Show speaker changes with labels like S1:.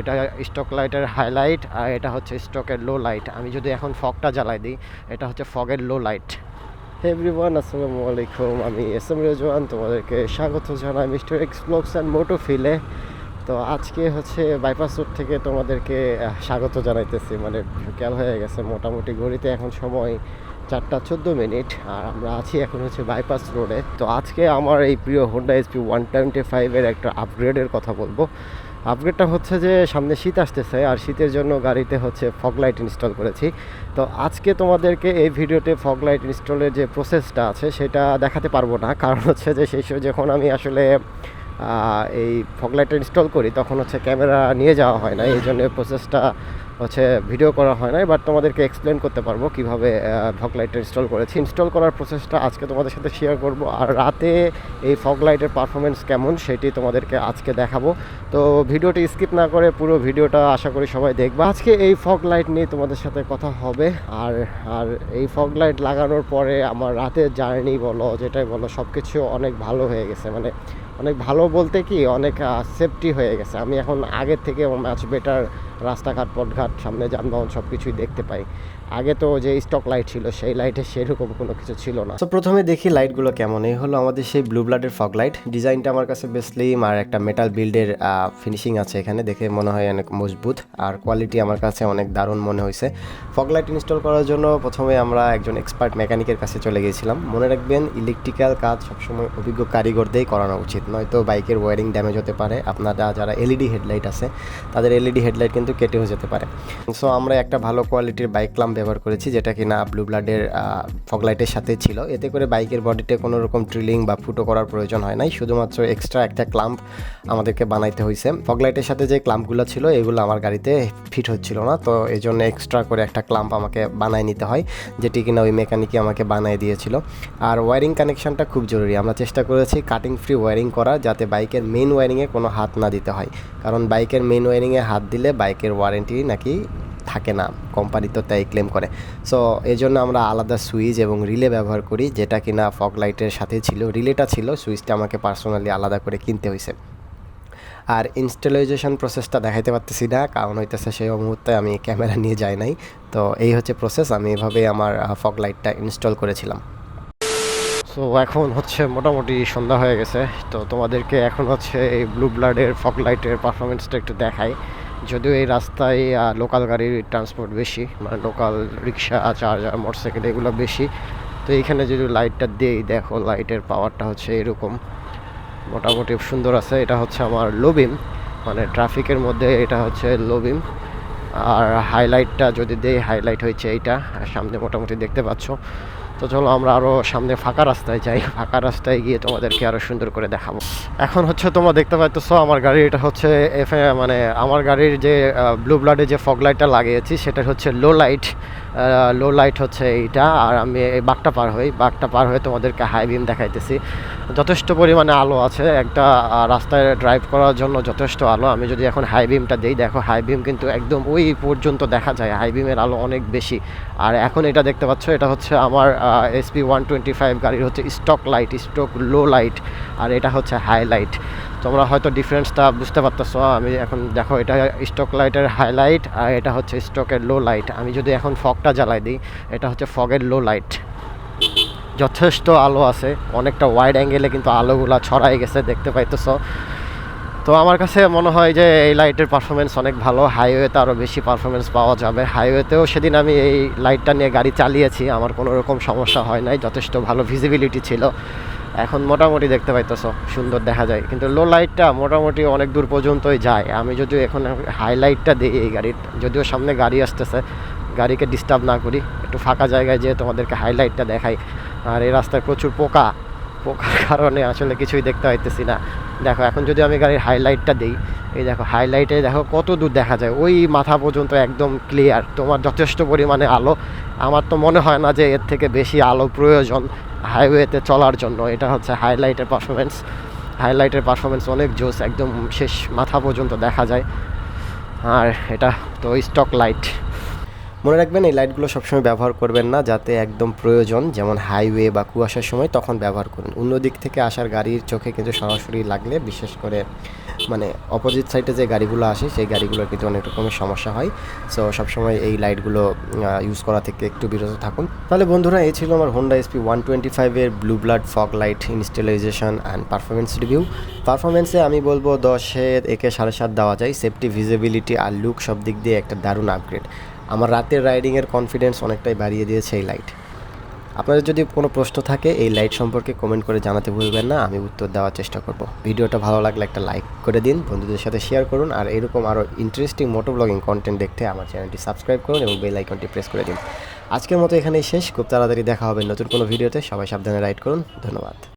S1: এটা স্টক লাইটের হাইলাইট আর এটা হচ্ছে স্টকের লো লাইট আমি যদি এখন ফগটা জ্বালাই দিই, এটা হচ্ছে ফগের লো লাইট এভরিওয়ান আসসালামু আলাইকুম। আমি এস এম রেজওয়ান, তোমাদেরকে স্বাগত জানাই মিস্টার এক্সপ্লোক্স অ্যান্ড মোটো ফিলে তো আজকে হচ্ছে বাইপাস রোড থেকে তোমাদেরকে স্বাগত জানাইতেছি। মানে বিকাল হয়ে গেছে, মোটামুটি ঘড়িতে এখন সময় চারটা চোদ্দ মিনিট আর আমরা আছি এখন হচ্ছে বাইপাস রোডে তো আজকে আমার এই প্রিয় হোন্ডা এসপি ওয়ান টোয়েন্টি ফাইভের একটা আপগ্রেডের কথা বলব। আপগ্রেডটা হচ্ছে যে সামনে শীত আসতেছে আর শীতের জন্য গাড়িতে হচ্ছে ফগ লাইট ইনস্টল করেছি। তো আজকে তোমাদেরকে এই ভিডিওতে ফগ লাইট ইনস্টলের যে প্রসেসটা আছে সেটা দেখাতে পারব না। কারণ হচ্ছে যে সেই সময় যখন আমি আসলে এই ফগ লাইটটা ইনস্টল করি তখন হচ্ছে ক্যামেরা নিয়ে যাওয়া হয় না। এই জন্য প্রসেসটা হচ্ছে ভিডিও করা হয় না বাট তোমাদেরকে এক্সপ্লেন করতে পারব কীভাবে ফগ লাইটটা ইনস্টল করেছি। ইনস্টল করার প্রসেসটা আজকে তোমাদের সাথে শেয়ার করব। আর রাতে এই ফগ লাইটের পারফরমেন্স কেমন সেটি তোমাদেরকে আজকে দেখাবো। তো ভিডিওটি স্কিপ না করে পুরো ভিডিওটা আশা করি সবাই দেখবে। আজকে এই ফগ লাইট নিয়ে তোমাদের সাথে কথা হবে। আর আর এই ফগ লাইট লাগানোর পরে আমার রাতের জার্নি বলো, যেটাই বলো সব কিছু অনেক ভালো হয়ে গেছে। মানে অনেক ভালো বলতে কি, অনেক সেফটি হয়ে গেছে। আমি এখন আগের থেকে ম্যাচ বেটার রাস্তাঘাট পথঘাট সামনে যানবাহন সব কিছুই দেখতে পাই। আগে তো যে স্টক লাইট ছিল, সেই লাইটে সেরকম কোনো কিছু ছিল না। তো প্রথমে দেখি লাইটগুলো কেমন। এই হলো আমাদের সেই ব্লু ব্লাডের ফগ লাইট ডিজাইনটা আমার কাছে বেশ স্লিম আর একটা মেটাল বিল্ডের ফিনিশিং আছে এখানে। দেখে মনে হয় অনেক মজবুত আর কোয়ালিটি আমার কাছে অনেক দারুণ মনে হয়েছে। ফগ লাইট ইনস্টল করার জন্য প্রথমে আমরা একজন এক্সপার্ট মেকানিকের কাছে চলে গিয়েছিলাম। মনে রাখবেন ইলেকট্রিক্যাল কাজ সবসময় অভিজ্ঞ কারিগর দিয়েই করানো উচিত। নয়তো বাইকের ওয়ারিং ড্যামেজ হতে পারে। আপনারা যারা এলইডি হেডলাইট আছে, তাদের এলইডি হেডলাইট কিন্তু কেটেও যেতে পারে। সো আমরা একটা ভালো কোয়ালিটির বাইক ক্লাম ব্যবহার করেছি, যেটা কিনা ব্লু ব্লাডের ফগলাইটের সাথে ছিল। এতে করে বাইকের বডিতে কোনো রকম ড্রিলিং বা ফুটো করার প্রয়োজন হয় নাই। শুধুমাত্র এক্সট্রা একটা ক্লাম্প আমাদেরকে বানাইতে হয়েছে ফগলাইটের সাথে যে ক্লাম্পগুলো ছিল, এগুলো আমার গাড়িতে ফিট হচ্ছিল না। তো এই জন্য এক্সট্রা করে একটা ক্লাম্প আমাকে বানায় নিতে হয়, যেটি কিনা ওই মেকানিকই আমাকে বানিয়ে দিয়েছিল। আর ওয়ারিং কানেকশনটা খুব জরুরি। আমরা চেষ্টা করেছি কাটিং ফ্রি ওয়ারিং করা, যাতে বাইকের মেন ওয়ারিংয়ে কোনো হাত না দিতে হয়। কারণ বাইকের মেন ওয়ারিংয়ে হাত দিলে বাইকের ওয়ারেন্টি নাকি থাকে না কোম্পানি তো তাই ক্লেম করে। সো এই জন্য আমরা আলাদা সুইচ এবং রিলে ব্যবহার করি, যেটা কিনা ফগ লাইটের সাথে ছিল রিলেটা ছিল, সুইচটা আমাকে পার্সোনালি আলাদা করে কিনতে হয়েছে আর ইনস্টলাইজেশন প্রসেসটা দেখাইতে পারতেছি না, কারণ হইতেছে সেই মুহূর্তে আমি ক্যামেরা নিয়ে যাই নাই। তো এই হচ্ছে প্রসেস আমি এভাবে আমার ফগ লাইটটা ইনস্টল করেছিলাম। সো এখন হচ্ছে মোটামুটি সন্ধ্যা হয়ে গেছে। তো তোমাদেরকে এখন হচ্ছে এই ব্লু ব্লাডের ফগ লাইটের পারফরমেন্সটা একটু দেখাই। যদিও এই রাস্তায় লোকাল গাড়ির ট্রান্সপোর্ট বেশি মানে লোকাল রিক্সা চার্জার মোটরসাইকেল এগুলো বেশি। তো এইখানে যদি লাইটটা দিই, দেখো লাইটের পাওয়ারটা হচ্ছে এরকম। মোটামুটি সুন্দর আছে, এটা হচ্ছে আমার লোবিম মানে ট্রাফিকের মধ্যে এটা হচ্ছে লোবিম আর হাইলাইটটা যদি দেই হাইলাইট হয়েছে এইটা সামনে মোটামুটি দেখতে পাচ্ছ। তো চলো আমরা আরও সামনে ফাঁকা রাস্তায় যাই। ফাঁকা রাস্তায় গিয়ে তোমাদেরকে আরও সুন্দর করে দেখাবো। এখন হচ্ছে তোমরা দেখতে পাইতেছো আমার গাড়ির এটা হচ্ছে এফ মানে আমার গাড়ির যে ব্লু ব্লাডে যে ফগ লাইটটা লাগিয়েছি, সেটা হচ্ছে লো লাইট লো লাইট হচ্ছে এইটা। আর আমি এই বাঘটা পার হই। বাঘটা পার হয়ে তোমাদেরকে হাই বিম দেখাইতেছি। যথেষ্ট পরিমাণে আলো আছে। একটা রাস্তায় ড্রাইভ করার জন্য যথেষ্ট আলো। আমি যদি এখন হাই বিমটা দিই, দেখো হাই বিম কিন্তু একদম ওই পর্যন্ত দেখা যায়। হাই বিমের আলো অনেক বেশি। আর এখন এটা দেখতে পাচ্ছ, এটা হচ্ছে আমার এসপি ওয়ান টোয়েন্টি ফাইভ গাড়ির হচ্ছে stock light stock low light আর এটা হচ্ছে হাই লাইট তোমরা হয়তো ডিফারেন্সটা বুঝতে পারতেছো, আমি এখন দেখো, এটা স্টক লাইটের হাইলাইট আর এটা হচ্ছে স্টকের লো লাইট আমি যদি এখন ফগটা জ্বালাই দিই, এটা হচ্ছে ফগের লো লাইট যথেষ্ট আলো আছে, অনেকটা ওয়াইড অ্যাঙ্গেলে কিন্তু আলোগুলা ছড়াই গেছে, দেখতে পাইতেছ। তো আমার কাছে মনে হয় যে এই লাইটের পারফরমেন্স অনেক ভালো। হাইওয়েতে আরও বেশি পারফরমেন্স পাওয়া যাবে। হাইওয়েতেও সেদিন আমি এই লাইটটা নিয়ে গাড়ি চালিয়েছি। আমার কোনো রকম সমস্যা হয় নাই। যথেষ্ট ভালো ভিজিবিলিটি ছিল। এখন মোটামুটি দেখতে পাইতেছো, সুন্দর দেখা যায়। কিন্তু লো লাইটটা মোটামুটি অনেক দূর পর্যন্তই যায়। আমি যদি এখন হাইলাইটটা দিই এই গাড়ির, যদিও সামনে গাড়ি আসতেছে, গাড়িকে ডিস্টার্ব না করি। একটু ফাঁকা জায়গায় যেয়ে তোমাদেরকে হাইলাইটটা দেখাই। আর এই রাস্তায় প্রচুর পোকা। পোকার কারণে আসলে কিছুই দেখতে পাইতেছি না। দেখো, এখন যদি আমি গাড়ির হাইলাইটটা দিই, এই দেখো হাইলাইটে দেখো কত দূর দেখা যায়। ওই মাথা পর্যন্ত একদম ক্লিয়ার তোমার যথেষ্ট পরিমাণে আলো। আমার তো মনে হয় না যে এর থেকে বেশি আলো প্রয়োজন হাইওয়েতে চলার জন্য। এটা হচ্ছে হাইলাইটের পারফরমেন্স হাইলাইটের পারফরমেন্স অনেক জোস একদম শেষ মাথা পর্যন্ত দেখা যায়। আর এটা তো স্টক লাইট মনে রাখবেন, এই লাইটগুলো সবসময় ব্যবহার করবেন না, যাতে একদম প্রয়োজন, যেমন হাইওয়ে বা কুয়াশার সময় তখন ব্যবহার করুন। অন্য দিক থেকে আসার গাড়ির চোখে কিন্তু সরাসরি লাগলে, বিশেষ করে মানে অপোজিট সাইডে যে গাড়িগুলো আসে, সেই গাড়িগুলোর কিন্তু অনেক রকমের সমস্যা হয়। সো সবসময় এই লাইটগুলো ইউজ করা থেকে একটু বিরত থাকুন। তাহলে বন্ধুরা, এই ছিল আমার হোন্ডা এসপি ওয়ান টোয়েন্টি ফাইভের blue blood fog light installization and performance review পারফরমেন্সে আমি বলব, দশের একে সাড়ে সাত দেওয়া যায়। সেফটি ভিজিবিলিটি আর লুক সব দিক দিয়ে একটা দারুণ আপগ্রেড আমার রাতের রাইডিংয়ের কনফিডেন্স অনেকটাই বাড়িয়ে দিয়েছে এই লাইট আপনাদের যদি কোনো প্রশ্ন থাকে, এই লাইট সম্পর্কে কমেন্ট করে জানাতে ভুলবেন না, আমি উত্তর দেওয়ার চেষ্টা করব। ভিডিওটা ভালো লাগলে একটা লাইক করে দিন, বন্ধুদের সাথে শেয়ার করুন, আর এরকম আরও ইন্টারেস্টিং মোটো ব্লগিং কন্টেন্ট দেখতে আমার চ্যানেলটি সাবস্ক্রাইব করুন এবং বেল আইকনটি প্রেস করে দিন। আজকের মতো এখানেই শেষ, খুব তাড়াতাড়ি দেখা হবে নতুন কোনো ভিডিওতে সবাই সাবধানে রাইড করুন, ধন্যবাদ।